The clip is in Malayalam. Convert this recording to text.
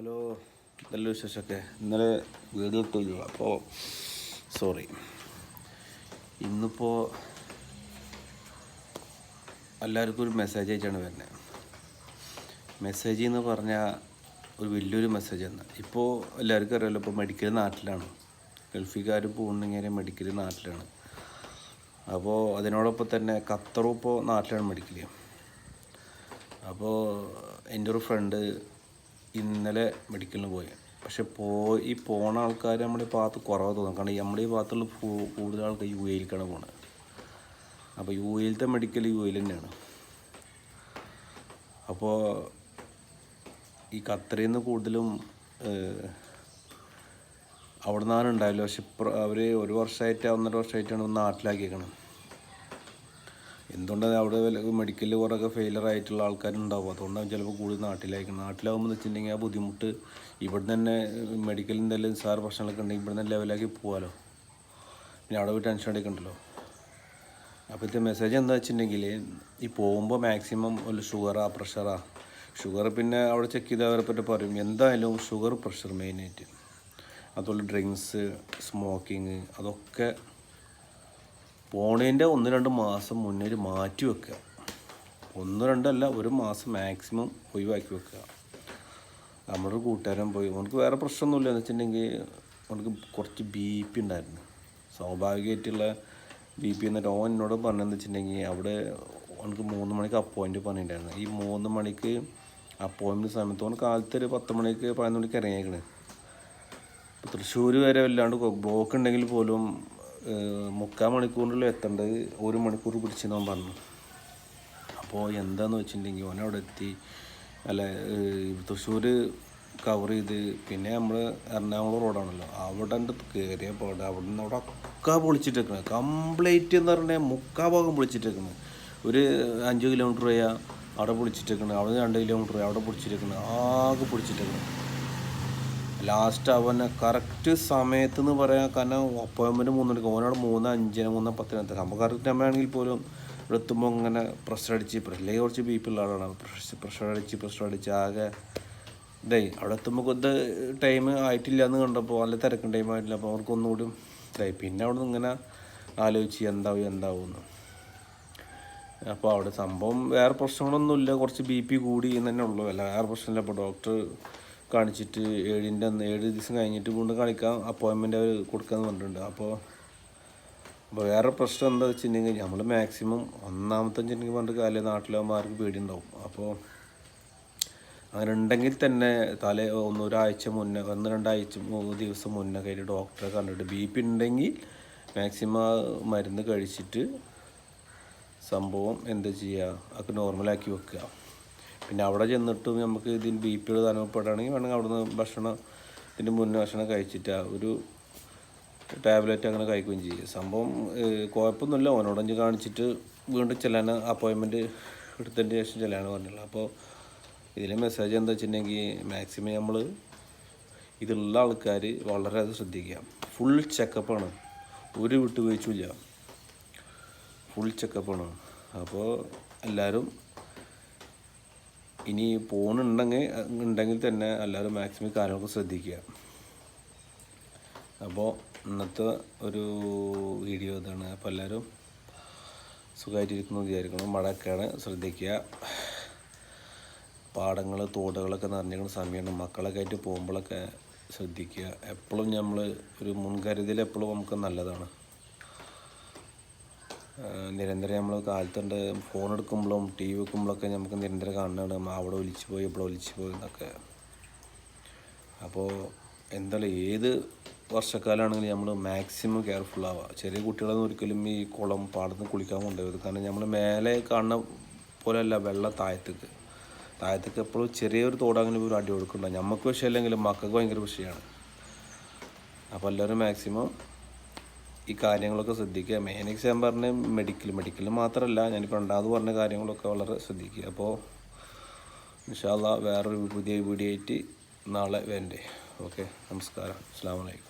ഹലോ നല്ല വിശേഷമൊക്കെ. ഇന്നലെ വീഡിയോ ഇട്ടില്ല അപ്പോൾ സോറി ഇന്നിപ്പോൾ എല്ലാവർക്കും ഒരു മെസ്സേജ് അയച്ചാണ് വരുന്നത് മെസ്സേജ് എന്ന് പറഞ്ഞാൽ ഒരു വലിയൊരു മെസ്സേജ് ആണ്. ഇപ്പോൾ എല്ലാവർക്കും അറിയാമല്ലോ ഇപ്പോൾ മെഡിക്കൽ നാട്ടിലാണ്. ഗൾഫിക്കാർ പോകുന്നെങ്കിൽ മെഡിക്കൽ നാട്ടിലാണ്. അപ്പോൾ അതിനോടൊപ്പം തന്നെ ഖത്തറും ഇപ്പോൾ നാട്ടിലാണ് മെഡിക്കൽ അപ്പോൾ എന്റെ ഒരു ഫ്രണ്ട് ഇന്നലെ മെഡിക്കലിന് പോയി. പക്ഷെ പോയി പോണ ആൾക്കാർ നമ്മുടെ ഭാഗത്ത് കുറവ് തോന്നും കാരണം നമ്മുടെ ഈ ഭാഗത്തുള്ള കൂടുതൽ ആൾക്കാർ യു എയിലേക്കാണ് പോണത് അപ്പോൾ യു എയിലത്തെ മെഡിക്കൽ യു എയിൽ തന്നെയാണ്. അപ്പോൾ ഈ ഖത്തറിൽ നിന്ന് കൂടുതലും അവിടെ നിന്നാണ് ഉണ്ടാവില്ല പക്ഷെ അവർ ഒരു വർഷമായിട്ട് ഒന്നര വർഷമായിട്ടാണ് നാട്ടിലാക്കിയേക്കണം. എന്തുകൊണ്ടാണ് അവിടെ മെഡിക്കൽ കുറേയൊക്കെ ഫെയിലർ ആയിട്ടുള്ള ആൾക്കാരുണ്ടാവും. അതുകൊണ്ടാണ് ചിലപ്പോൾ കൂടുതൽ നാട്ടിലായിരിക്കും. നാട്ടിലാകുമ്പോൾ എന്ന് വെച്ചിട്ടുണ്ടെങ്കിൽ ആ ബുദ്ധിമുട്ട് ഇവിടെ തന്നെ മെഡിക്കലിൽ എന്തെങ്കിലും സാർ പ്രശ്നങ്ങളൊക്കെ ഉണ്ടെങ്കിൽ ഇവിടെ തന്നെ ലെവലാക്കി പോകാമല്ലോ പിന്നെ അവിടെ പോയി ടെൻഷൻ അടിക്കണ്ടല്ലോ. അപ്പോൾ ഇത് മെസ്സേജ് എന്താ വെച്ചിട്ടുണ്ടെങ്കിൽ ഈ പോകുമ്പോൾ മാക്സിമം ഒരു ഷുഗറാ പ്രഷറാ ഷുഗർ പിന്നെ അവിടെ ചെക്ക് ചെയ്തവരെ പറ്റി പറയും. എന്തായാലും ഷുഗർ പ്രഷർ മെയിനായിട്ട് അതുപോലെ ഡ്രിങ്ക്സ് സ്മോക്കിങ് അതൊക്കെ പോണേന്റെ ഒന്ന് രണ്ട് മാസം മുന്നേ മാറ്റി വെക്കുക. ഒന്ന് രണ്ടല്ല ഒരു മാസം മാക്സിമം ഒഴിവാക്കി വെക്കുക. നമ്മുടെ കൂട്ടുകാരൻ പോയി. അവനക്ക് വേറെ പ്രശ്നമൊന്നുമില്ല. എന്ന് വെച്ചിട്ടുണ്ടെങ്കിൽ അവനക്ക് കുറച്ച് ബി പി ഉണ്ടായിരുന്നു. സ്വാഭാവികമായിട്ടുള്ള ബി പി എന്നിട്ട് ഓൻ എന്നോട് പറഞ്ഞതെന്ന് വെച്ചിട്ടുണ്ടെങ്കിൽ അവിടെ അവനക്ക് മൂന്ന് മണിക്ക് അപ്പോയിന്റ് പറഞ്ഞിട്ടുണ്ടായിരുന്നു. ഈ മൂന്ന് മണിക്ക് അപ്പോയിൻമെന്റ് സമയത്ത് ഓൻ കാലത്ത് ഒരു പത്ത് മണിക്ക് പതിനൊന്ന് മണിക്ക് ഇറങ്ങിയേക്കണേ. ഇപ്പോൾ തൃശ്ശൂർ വരെ വല്ലാണ്ട് ബ്ലോക്ക് ഉണ്ടെങ്കിൽ പോലും മുക്കാൽ മണിക്കൂറിൽ എത്തേണ്ടത് ഒരു മണിക്കൂർ പിടിച്ചെന്നവൻ പറഞ്ഞു. അപ്പോൾ എന്താന്ന് വെച്ചിട്ടുണ്ടെങ്കിൽ ഓൻ അവിടെ എത്തി. അല്ല തൃശ്ശൂർ കവർ ചെയ്ത് പിന്നെ നമ്മൾ എറണാകുളം റോഡാണല്ലോ അവിടെ കയറിയ പാട്. അവിടെ നിന്ന് അവിടെ ഒക്കെ പൊളിച്ചിട്ടേക്കണത് കംപ്ലീറ്റ് എന്ന് പറഞ്ഞാൽ മുക്കാ ഭാഗം പൊളിച്ചിട്ടേക്കണത് ഒരു അഞ്ച് കിലോമീറ്റർ പോയാൽ അവിടെ പൊളിച്ചിട്ടേക്കണത് അവിടെ രണ്ട് കിലോമീറ്റർ അവിടെ പൊളിച്ചിട്ടേക്കണത് ആകെ പൊളിച്ചിട്ടേക്കണത് ലാസ്റ്റ് അവനെ കറക്റ്റ് സമയത്ത് എന്ന് പറയാൻ കാരണം അപ്പോയിൻമെന്റ് മൂന്ന് മണിക്ക് ഓനോട് മൂന്ന് അഞ്ചിന് മൂന്ന് പത്തിനകത്ത്. നമ്മൾ കറക്റ്റ് ടൈമാണെങ്കിൽ പോലും എടുത്തുമ്പോൾ ഇങ്ങനെ പ്രഷർ അടിച്ച് അല്ലെങ്കിൽ കുറച്ച് ബി പി ഉള്ള ആളാണ്. പ്രഷർ പ്രഷർ അടിച്ച് പ്രഷർ അടിച്ച് ആകെ ഇതായി. അവിടെ എത്തുമ്പോൾ ഇത് ടൈം ആയിട്ടില്ല എന്ന് കണ്ടപ്പോൾ നല്ല തിരക്കും ടൈം ആയിട്ടില്ല. അപ്പോൾ അവർക്ക് ഒന്നുകൂടി ഇതായി. പിന്നെ അവിടെ നിന്ന് ഇങ്ങനെ ആലോചിച്ച് എന്താവും എന്താവും എന്ന് അപ്പോൾ അവിടെ സംഭവം വേറെ പ്രശ്നങ്ങളൊന്നുമില്ല. കുറച്ച് ബി പി കൂടി എന്ന് തന്നെ ഉള്ളൂ. അല്ല വേറെ പ്രശ്നമില്ല. അപ്പോൾ ഡോക്ടർ കാണിച്ചിട്ട് ഏഴിന്റെ അന്ന് ഏഴ് ദിവസം കഴിഞ്ഞിട്ട് വീണ്ടും കാണിക്കാൻ അപ്പോയിൻമെന്റ് അവർ കൊടുക്കാമെന്ന് പറഞ്ഞിട്ടുണ്ട്. അപ്പോൾ അപ്പോൾ വേറെ പ്രശ്നം എന്താ വെച്ചിട്ടുണ്ടെങ്കിൽ നമ്മൾ മാക്സിമം ഒന്നാമത്തെ ചെന്നെങ്കിൽ പറഞ്ഞിട്ട് കാലേ നാട്ടിലാകുമ്പോൾ ആർക്കും പേടിയുണ്ടാവും. അപ്പോൾ അങ്ങനെ ഉണ്ടെങ്കിൽ തന്നെ തലേ ഒന്ന് ഒരാഴ്ച മുന്നേ ഒന്ന് രണ്ടാഴ്ച മൂന്ന് ദിവസം മുന്നേ കയറി ഡോക്ടറെ കണ്ടിട്ട് ബി പി ഉണ്ടെങ്കിൽ മാക്സിമം മരുന്ന് കഴിച്ചിട്ട് സംഭവം എന്താ ചെയ്യുക അതൊക്കെ നോർമലാക്കി വെക്കുക. പിന്നെ അവിടെ ചെന്നിട്ടും നമുക്ക് ഇതിന് ബി പിയുടെ അനുഭവപ്പെടുകയാണെങ്കിൽ വേണമെങ്കിൽ അവിടുന്ന് ഭക്ഷണം ഇതിന്റെ മുന്നേ ഭക്ഷണം കഴിച്ചിട്ട് ഒരു ടാബ്ലറ്റ് അങ്ങനെ കഴിക്കുകയും ചെയ്യും. സംഭവം കുഴപ്പമൊന്നുമില്ല. ഓനോടഞ്ച് കാണിച്ചിട്ട് വീണ്ടും ചെല്ലാൻ അപ്പോയിൻമെന്റ് എടുത്തതിന് ശേഷം ചെല്ലാൻ പറഞ്ഞുള്ളത് അപ്പോൾ ഇതിലെ മെസ്സേജ് എന്താ വെച്ചിട്ടുണ്ടെങ്കിൽ മാക്സിമം നമ്മൾ ഇതുള്ള ആൾക്കാർ വളരെ അത് ശ്രദ്ധിക്കുക ഫുൾ ചെക്കപ്പാണ് ഒരു വിട്ടുവീഴ്ചയില്ല ഫുൾ ചെക്കപ്പാണ് അപ്പോൾ എല്ലാവരും ഇനി പോണുണ്ടെങ്കിൽ ഉണ്ടെങ്കിൽ തന്നെ എല്ലാവരും മാക്സിമം കാര്യങ്ങളൊക്കെ ശ്രദ്ധിക്കുക. അപ്പോൾ ഇന്നത്തെ ഒരു വീഡിയോ ഇതാണ്. അപ്പോൾ എല്ലാവരും സുഖമായിട്ടിരിക്കുന്നു വിചാരിക്കണം മഴയൊക്കെയാണ്. ശ്രദ്ധിക്കുക. പാടങ്ങൾ തോടുകളൊക്കെ നിറഞ്ഞിരിക്കുന്ന സമയമാണ്. മക്കളൊക്കെ ആയിട്ട് പോകുമ്പോഴൊക്കെ ശ്രദ്ധിക്കുക. എപ്പോഴും നമ്മൾ ഒരു മുൻകരുതൽ എപ്പോഴും നമുക്ക് നല്ലതാണ്. നിരന്തരം നമ്മൾ കാലത്തുണ്ട് ഫോൺ എടുക്കുമ്പോഴും ടി വി വെക്കുമ്പോഴൊക്കെ നമുക്ക് നിരന്തരം കാണുന്നതാണ്. അവിടെ ഒലിച്ചു പോയി ഇവിടെ ഒലിച്ചു പോയി എന്നൊക്കെ. അപ്പോൾ എന്തായാലും ഏത് വർഷക്കാലാണെങ്കിലും നമ്മൾ മാക്സിമം കെയർഫുൾ ആവുക ചെറിയ കുട്ടികളൊന്നും ഒരിക്കലും ഈ കുളം പാടത്ത് കുളിക്കാൻ കൊണ്ടുപോയത് കാരണം നമ്മൾ മേലെ കാണുന്ന പോലെയല്ല വെള്ളം താഴത്തേക്ക്. താഴത്തേക്ക് എപ്പോഴും ചെറിയൊരു തോടങ്ങനെ ഒരു അടി കൊടുക്കുന്നുണ്ടാവും നമുക്ക് വിഷയമല്ലെങ്കിലും മക്കൾക്ക് ഭയങ്കര വിഷയമാണ്. അപ്പോൾ എല്ലാവരും മാക്സിമം ഈ കാര്യങ്ങളൊക്കെ ശ്രദ്ധിക്കുക. മെയിൻ എക്സാം പറഞ്ഞ മെഡിക്കൽ മെഡിക്കൽ മാത്രമല്ല ഞാനിപ്പോൾ രണ്ടാമത് പറഞ്ഞ കാര്യങ്ങളൊക്കെ വളരെ ശ്രദ്ധിക്കുക. അപ്പോൾ ഇൻഷാല്ല വേറൊരു പുതിയ വീഡിയോ ആയിട്ട് നാളെ വേണ്ടേ ഓക്കെ നമസ്കാരം. അസ്സാം വലൈക്കും